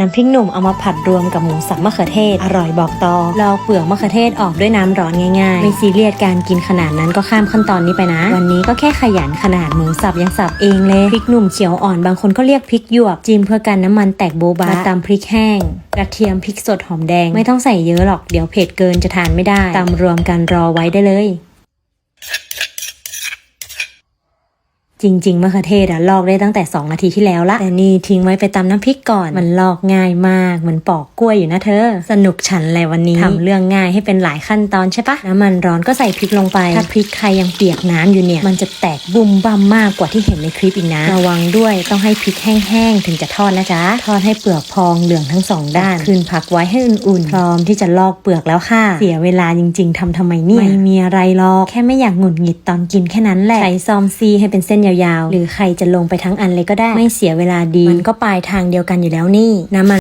น้ำพริกหนุ่มเอามาผัดรวมกับหมูสับมะเขือเทศ อร่อยบอกต่อลอกเปลือกมะเขือเทศออกด้วยน้ำร้อนง่ายๆ ไม่ซีเรียสการกินขนาดนั้นก็ข้ามขั้นตอนนี้ไปนะ วันนี้ก็แค่ขยันขนาดหมูสับยังสับเองเลยพริกหนุ่มเขียวอ่อนบางคนก็เรียกพริกหยวกจิ้มเพื่อกันน้ำมันแตกโบบามาตำพริกแห้งกระเทียมพริกสดหอมแดง ไม่ต้องใส่เยอะหรอกเดี๋ยวเผ็ดเกินจะทานไม่ได้ตำรวมกันรอไว้ได้เลย จริงๆมะเขือเทศอะลอกได้ตั้งแต่ 2 นาทีที่แล้วละแต่นี่ทิ้งไว้ไปตำน้ำพริกก่อน มันลอกง่ายมากเหมือนปอกกล้วยอยู่นะเธอ สนุกฉันเลยวันนี้ทำเรื่องง่ายให้เป็นหลายขั้นตอนใช่ปะน้ำมันร้อนก็ใส่พริกลงไป ถ้าพริกใครยังเปียกน้ำอยู่เนี่ย มันจะแตกบุมบั่มมากกว่าที่เห็นในคลิปอีกนะ ระวังด้วยต้องให้พริกแห้งๆถึงจะทอดนะจ๊ะ ทอดให้เปลือกพองเหลืองทั้งสองด้าน คืนพักไว้ให้อุ่นๆ พร้อมที่จะลอกเปลือกแล้วค่ะ เสียเวลาจริง ๆทำทำไมเนี่ย ไม่มีอะไรหรอก แค่ไม่อยากหงุดหงิดตอนกินแค่นั้นแหละ ใช้ซอมซีให้เป็นเส้นยาวๆ หรือใครจะลงไปทั้งอันเลยก็ได้ไม่เสียเวลาดี มันก็ปลายทางเดียวกันอยู่แล้วนี่น้ำมัน